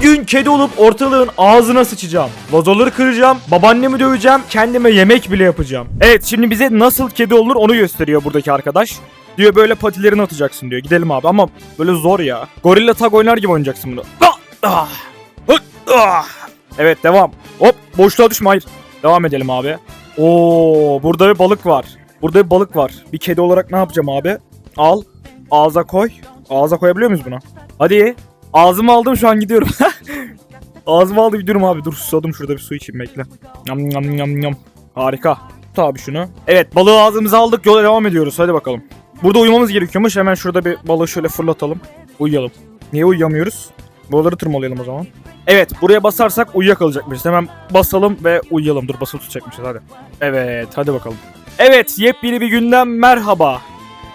Bugün kedi olup ortalığın ağzına sıçacağım. Vazoları kıracağım, babaannemi döveceğim, kendime yemek bile yapacağım. Evet şimdi bize nasıl kedi olunur onu gösteriyor buradaki arkadaş. Diyor böyle patilerini atacaksın diyor. Gidelim abi ama böyle zor ya. Gorilla tag oynar gibi oynayacaksın bunu. Ah, ah, ah. Evet devam. Hop boşluğa düşme hayır. Devam edelim abi. Oo burada bir balık var. Burada bir balık var. Bir kedi olarak ne yapacağım abi? Al. Ağza koy. Ağza koyabiliyor muyuz bunu? Hadi. Ağzıma aldım şu an gidiyorum. Ağzıma aldım gidiyorum abi. Dur susadım şurada bir su içeyim bekle. Yam yam yam yam. Harika. Tut abi şunu. Evet balığı ağzımıza aldık yola devam ediyoruz. Hadi bakalım. Burada uyumamız gerekiyormuş. Hemen şurada bir balığı şöyle fırlatalım. Uyuyalım. Niye uyuyamıyoruz? Buraları tırmalayalım o zaman. Evet buraya basarsak uyuyakalacakmışız. Hemen basalım ve uyuyalım. Dur basılı tutacakmışız hadi. Evet hadi bakalım. Evet yepyeni bir günden merhaba.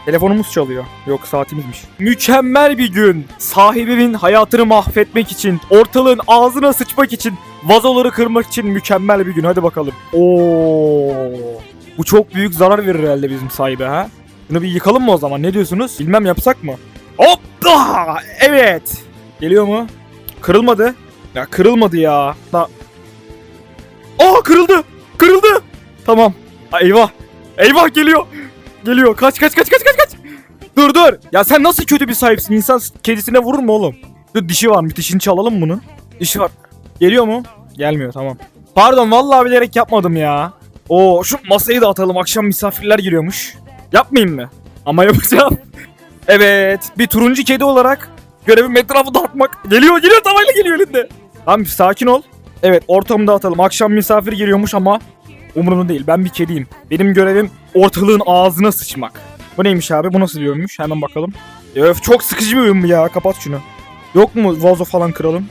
Telefonumuz çalıyor. Yok saatimizmiş. Mükemmel bir gün. Sahibimin hayatını mahvetmek için, ortalığın ağzına sıçmak için, vazoları kırmak için mükemmel bir gün. Hadi bakalım. Oo. Bu çok büyük zarar verir herhalde bizim sahibe ha. Bunu bir yıkalım mı o zaman? Ne diyorsunuz? Bilmem yapsak mı? Hop! Ah! Evet. Geliyor mu? Kırılmadı. Ya kırılmadı ya. Da... Aa kırıldı. Kırıldı. Tamam. Eyvah. Eyvah geliyor. Geliyor. Kaç kaç kaç kaç kaç kaç. Dur dur. Ya sen nasıl kötü bir sahipsin? İnsan kedisine vurur mu oğlum? Dur dişi var mı? Dişini çalalım bunu. Dişi var. Geliyor mu? Gelmiyor tamam. Pardon vallahi bilerek yapmadım ya. Oo şu masayı da atalım. Akşam misafirler giriyormuş. Yapmayayım mı? Ama yapacağım. evet. Bir turuncu kedi olarak görevim etrafı dağıtmak. Geliyor geliyor tavayla geliyor elinde. Tamam sakin ol. Evet ortamı dağıtalım. Akşam misafir giriyormuş ama umurumda değil. Ben bir kediyim. Benim görevim ortalığın ağzına sıçmak. Bu neymiş abi? Bu nasıl bir oyunmuş? Hemen bakalım. Öf çok sıkıcı bir oyun bu ya. Kapat şunu. Yok mu vazo falan kıralım?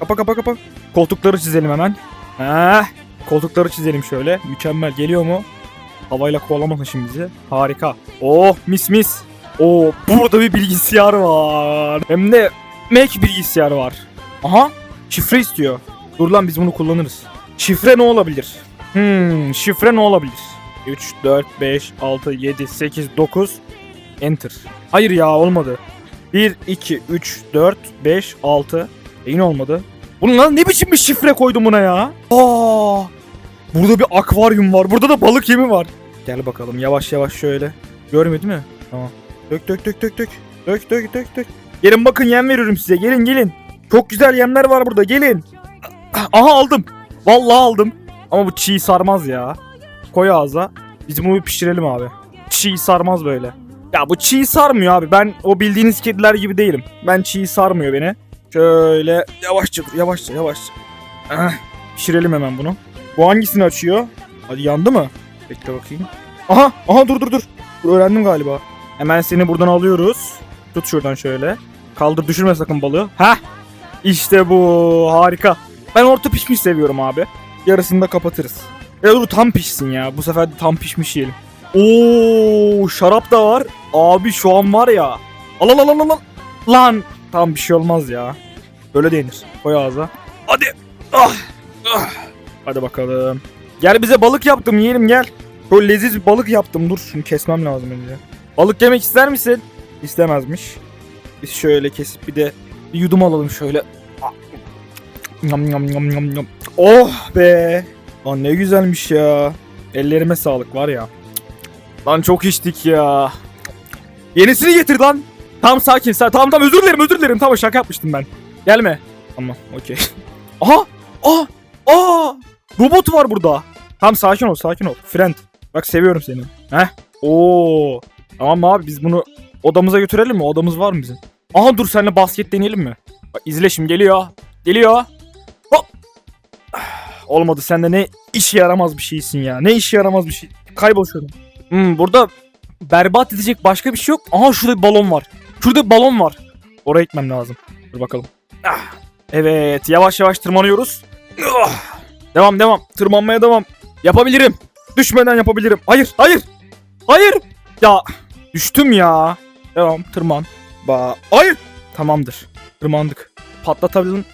Kapa kapa kapa. Koltukları çizelim hemen. Heh. Koltukları çizelim şöyle. Mükemmel. Geliyor mu? Havayla kovalamasın şimdi bizi. Harika. Oh mis mis. Oo burada bir bilgisayar var. Hem de Mac bilgisayar var. Aha şifre istiyor. Dur lan biz bunu kullanırız. Şifre ne olabilir? Hmm şifre ne olabilir? 3, 4, 5, 6, 7, 8, 9 Enter. Hayır ya olmadı. 1, 2, 3, 4, 5, 6 e yine olmadı. Bunun lan ne biçim bir şifre koydum buna ya? Aa! Burada bir akvaryum var. Burada da balık yemi var. Gel bakalım yavaş yavaş şöyle. Görmüyor değil mi? Tamam. Dök dök dök dök dök. Dök dök dök dök. Gelin bakın yem veriyorum size. Gelin gelin. Çok güzel yemler var burada. Gelin. Aha aldım. Vallahi aldım. Ama bu çiğ sarmaz ya. Koy ağza. Biz bunu pişirelim abi. Çiğ sarmaz böyle. Ya bu çiğ sarmıyor abi. Ben o bildiğiniz kediler gibi değilim. Ben çiğ sarmıyor beni. Şöyle yavaşça dur yavaşça yavaşça. Ah, pişirelim hemen bunu. Bu hangisini açıyor? Hadi yandı mı? Bekle bakayım. Aha aha dur dur dur. Dur öğrendim galiba. Hemen seni buradan alıyoruz. Tut şuradan şöyle. Kaldır düşürme sakın balığı. Heh. İşte bu harika. Ben orta pişmiş seviyorum abi. Yarısını da kapatırız. Ya dur tam pişsin ya. Bu sefer de tam pişmiş yiyelim. Oo şarap da var. Abi şu an var ya. Al al al al al. Lan. Tam bir şey olmaz ya. Böyle denir. Koy ağza. Hadi. Ah. Ah. Hadi bakalım. Gel bize balık yaptım yiyelim gel. Böyle leziz bir balık yaptım. Dur şunu kesmem lazım önce. Balık yemek ister misin? İstemezmiş. Biz şöyle kesip bir de bir yudum alalım şöyle. Ah. Yam yam yam yam yam. Oh be. Lan ne güzelmiş ya. Ellerime sağlık var ya. Lan çok içtik ya. Yenisini getir lan. Tam sakin. Sa tamam tamam özür dilerim özür dilerim. Tamam şaka yapmıştım ben. Gelme. Tamam okey. Aha. Aa. Aa. Robot var burada. Tamam sakin ol sakin ol. Friend. Bak seviyorum seni. Heh. Oo. Tamam abi biz bunu odamıza götürelim mi? Odamız var mı bizim? Aha dur seninle basket deneyelim mi? Bak izle geliyor. Geliyor. Olmadı sen de ne işe yaramaz bir şeysin ya. Ne işe yaramaz bir şey. Kaybol. Hmm, burada berbat edecek başka bir şey yok. Aha şurada bir balon var. Şurada bir balon var. Oraya gitmem lazım. Dur bakalım. Ah. Evet yavaş yavaş tırmanıyoruz. Ah. Devam devam. Tırmanmaya devam. Yapabilirim. Düşmeden yapabilirim. Hayır hayır. Hayır. Ya düştüm ya. Devam tırman. Ba Hayır. Tamamdır. Tırmandık. Patlatabildin.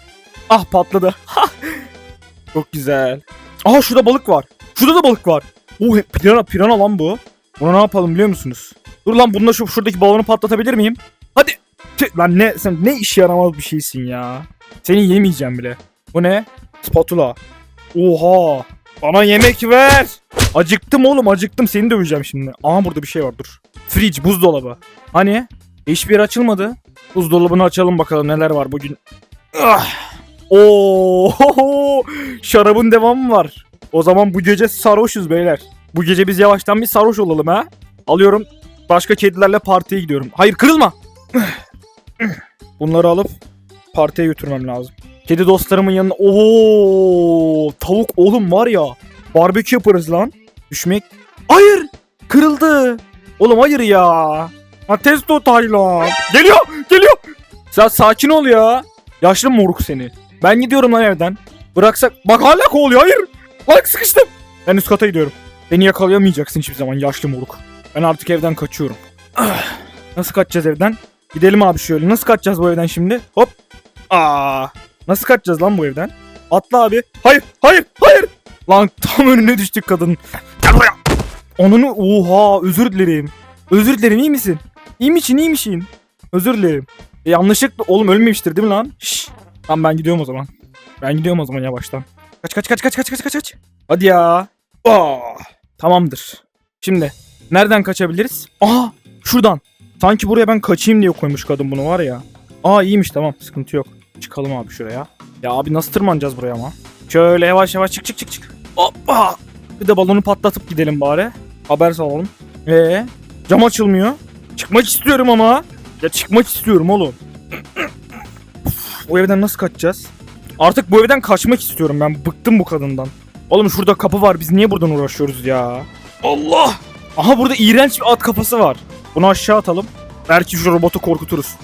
Ah patladı. Çok güzel. Aha şurada balık var. Şurada da balık var. Oo pirana pirana lan bu. Buna ne yapalım biliyor musunuz? Dur lan bununla şu şuradaki balonu patlatabilir miyim? Hadi. Tüh, lan ne sen ne işe yaramaz bir şeysin ya. Seni yemeyeceğim bile. Bu ne? Spatula. Oha. Bana yemek ver. Acıktım oğlum acıktım. Seni döveceğim şimdi. Aha burada bir şey var dur. Fridge buzdolabı. Hani? Hiçbir yer açılmadı. Buzdolabını açalım bakalım neler var bugün. Ah. Oo, şarabın devamı var. O zaman bu gece sarhoşuz beyler. Bu gece biz yavaştan bir sarhoş olalım ha. Alıyorum. Başka kedilerle partiye gidiyorum. Hayır kırılma. Bunları alıp partiye götürmem lazım. Kedi dostlarımın yanına... Oo, tavuk oğlum var ya. Barbekü yaparız lan. Düşmek. Hayır. Kırıldı. Oğlum hayır ya. Ha testo Taylan. Geliyor. Geliyor. Sen sakin ol ya. Yaşlı moruk seni. Ben gidiyorum lan evden. Bıraksak... Bak hala kovalıyor. Hayır. Bak sıkıştım. Ben üst kata gidiyorum. Beni yakalayamayacaksın hiçbir zaman yaşlı moruk. Ben artık evden kaçıyorum. Ah. Nasıl kaçacağız evden? Gidelim abi şöyle. Nasıl kaçacağız bu evden şimdi? Hop. Aa. Nasıl kaçacağız lan bu evden? Atla abi. Hayır, hayır, hayır. Lan tam önüne düştük kadın. Gel buraya. Onunu oha özür dilerim. Özür dilerim iyi misin? İyi misin iyi misin? Özür dilerim. E, yanlışlıkla oğlum ölmemiştir değil mi lan? Şşş. Tamam ben gidiyorum o zaman. Ben gidiyorum o zaman yavaştan. Kaç kaç kaç kaç kaç kaç kaç kaç. Hadi ya. Aa. Tamamdır. Şimdi nereden kaçabiliriz? Aa şuradan. Sanki buraya ben kaçayım diye koymuş kadın bunu var ya. Aa iyiymiş tamam sıkıntı yok. Çıkalım abi şuraya. Ya abi nasıl tırmanacağız buraya ama? Şöyle yavaş yavaş çık çık çık çık. Hoppa. Bir de balonu patlatıp gidelim bari. Haber salalım. Ee, cam açılmıyor. Çıkmak istiyorum ama. Ya çıkmak istiyorum oğlum. Bu evden nasıl kaçacağız? Artık bu evden kaçmak istiyorum ben. Bıktım bu kadından. Oğlum şurada kapı var. Biz niye buradan uğraşıyoruz ya? Allah! Aha burada iğrenç bir at kafası var. Bunu aşağı atalım. Belki şu robotu korkuturuz.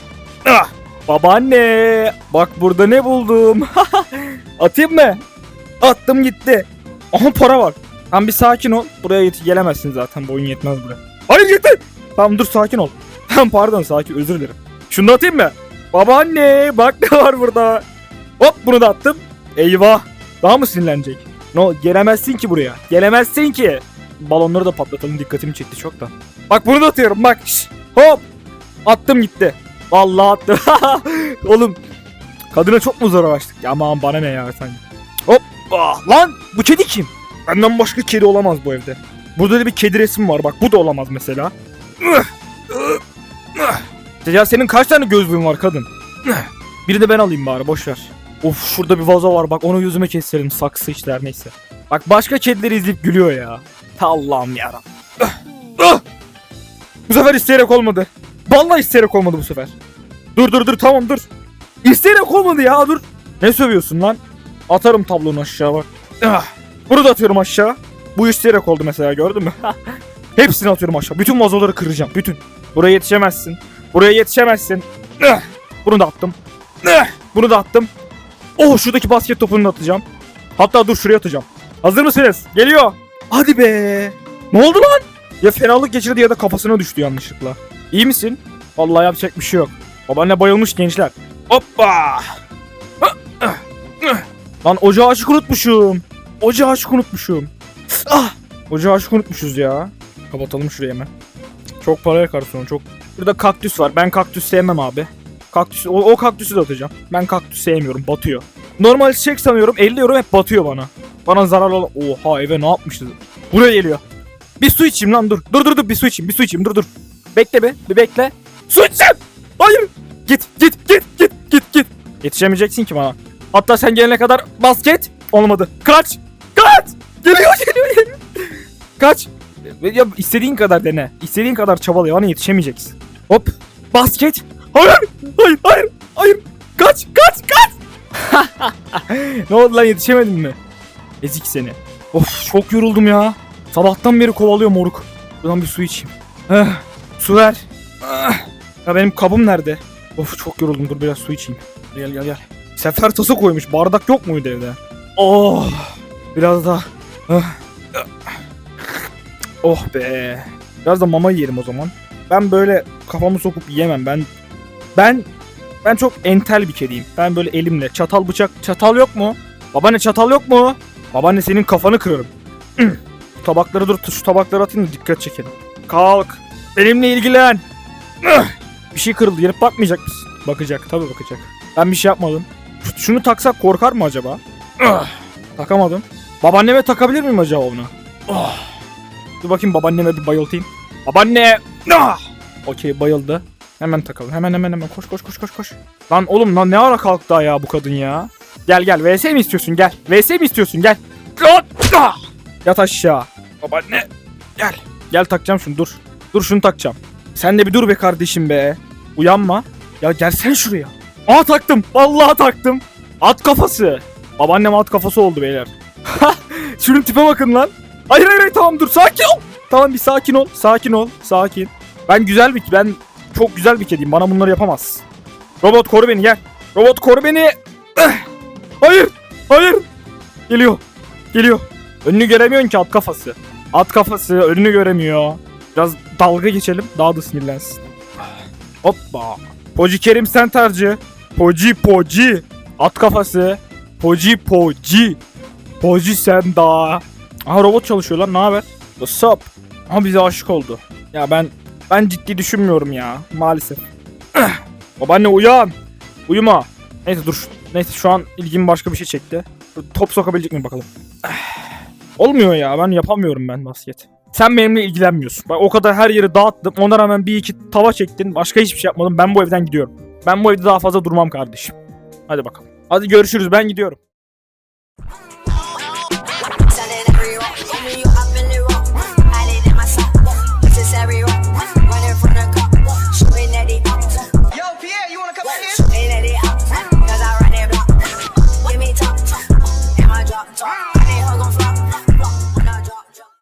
Ah! Babaanne! Bak burada ne buldum. Atayım mı? Attım gitti. Aha para var. Tamam bir sakin ol. Buraya yet- gelemezsin zaten. Boyun yetmez buraya. Hayır yeter. Tamam dur sakin ol. Tamam pardon sakin özür dilerim. Şunu da atayım mı? Babaanne bak ne var burada. Hop bunu da attım. Eyvah. Daha mı sinirlenecek? No gelemezsin ki buraya. Gelemezsin ki. Balonları da patlatalım dikkatimi çekti çok da. Bak bunu da atıyorum bak. Şş, hop. Attım gitti. Vallahi attım. Oğlum kadına çok mu zor uğraştık? Ya aman bana ne ya sen. Hop. Ah, lan bu kedi kim? Benden başka kedi olamaz bu evde. Burada da bir kedi resmi var bak bu da olamaz mesela. Ya senin kaç tane gözlüğün var kadın? Biri de ben alayım bari boş ver. Of şurada bir vazo var bak onu yüzüme keserim saksı işler neyse. Bak başka kedileri izleyip gülüyor ya. Allah'ım yarabbim. Bu sefer isteyerek olmadı. Vallahi isteyerek olmadı bu sefer. Dur dur dur tamam dur. İsteyerek olmadı ya dur. Ne sövüyorsun lan? Atarım tablonu aşağı bak. Bunu da atıyorum aşağı. Bu isteyerek oldu mesela gördün mü? Hepsini atıyorum aşağı. Bütün vazoları kıracağım. Bütün. Buraya yetişemezsin. Buraya yetişemezsin. Bunu da attım. Bunu da attım. Oh şuradaki basket topunu da atacağım. Hatta dur şuraya atacağım. Hazır mısınız? Geliyor. Hadi be. Ne oldu lan? Ya fenalık geçirdi ya da kafasına düştü yanlışlıkla. İyi misin? Vallahi yapacak bir şey yok. Babaanne bayılmış gençler. Hoppa. Lan ocağı açık unutmuşum. Ocağı açık unutmuşum. Ah. Ocağı açık unutmuşuz ya. Kapatalım şurayı hemen. Çok para yakar sonra çok. Burada kaktüs var. Ben kaktüs sevmem abi. Kaktüs, o, o kaktüsü de atacağım. Ben kaktüs sevmiyorum. Batıyor. Normal çiçek sanıyorum. Elliyorum hep batıyor bana. Bana zararlı olan... Oha eve ne yapmışız? Buraya geliyor. Bir su içeyim lan dur. Dur dur dur bir su içeyim. Bir su içeyim dur dur. Bekle be. Bir bekle. Su içeceğim. Hayır. Git git git git git git. Yetişemeyeceksin ki bana. Hatta sen gelene kadar basket olmadı. Kaç. Kaç. Geliyor geliyor geliyor. Kaç. Ya istediğin kadar dene. İstediğin kadar çabala. Bana yetişemeyeceksin. Hop. Basket. Hayır. Hayır hayır. Hayır. Kaç kaç kaç. ne oldu lan yetişemedin mi? Ezik seni. Of çok yoruldum ya. Sabahtan beri kovalıyor moruk. Buradan bir su içeyim. Eh, su ver. Ah. Ya benim kabım nerede? Of çok yoruldum dur biraz su içeyim. Gel gel gel. Sefer tası koymuş. Bardak yok muydu evde? Oh. Biraz daha. Ah. Oh be. Biraz da mama yiyelim o zaman. Ben böyle kafamı sokup yiyemem. Ben ben ben çok entel bir kediyim. Ben böyle elimle çatal bıçak çatal yok mu? Babaanne çatal yok mu? Babaanne senin kafanı kırarım. tabakları dur şu tabakları atayım dikkat çekelim. Kalk. Benimle ilgilen. bir şey kırıldı. Gelip bakmayacak mısın? Bakacak. Tabii bakacak. Ben bir şey yapmadım. Şunu taksak korkar mı acaba? Takamadım. Babaanneme takabilir miyim acaba onu? Dur bakayım babaanneme bir bayıltayım. Babaanne! Ah! Okey bayıldı. Hemen takalım. Hemen hemen hemen koş koş koş koş koş. Lan oğlum lan ne ara kalktı ya bu kadın ya? Gel gel VS mi istiyorsun gel. VS mi istiyorsun gel. Ah! Yat aşağı. Babaanne gel. Gel takacağım şunu dur. Dur şunu takacağım. Sen de bir dur be kardeşim be. Uyanma. Ya gelsene şuraya. Aa taktım. Vallahi taktım. At kafası. Babaannem at kafası oldu beyler. Şunun tipe bakın lan. Hayır hayır, tamam dur sakin ol. Tamam bir sakin ol. Sakin ol. Sakin. Ben güzel bir ben çok güzel bir kediyim. Bana bunları yapamaz. Robot koru beni gel. Robot koru beni. Eh! Hayır. Hayır. Geliyor. Geliyor. Önünü göremiyorsun ki at kafası. At kafası önünü göremiyor. Biraz dalga geçelim daha da sinirlensin. Hoppa. Poci Kerim Senterci. Poci Poci. At kafası. Poci Poci. Poci sen daha. Aha robot çalışıyor lan ne haber? What's up? Ama bize aşık oldu. Ya ben ben ciddi düşünmüyorum ya maalesef. Babaanne uyan. Uyuma. Neyse dur. Neyse şu an ilgimi başka bir şey çekti. Top sokabilecek miyim bakalım. Olmuyor ya ben yapamıyorum ben basket. Sen benimle ilgilenmiyorsun. Bak o kadar her yeri dağıttım. Ona rağmen bir iki tava çektin. Başka hiçbir şey yapmadım. Ben bu evden gidiyorum. Ben bu evde daha fazla durmam kardeşim. Hadi bakalım. Hadi görüşürüz ben gidiyorum.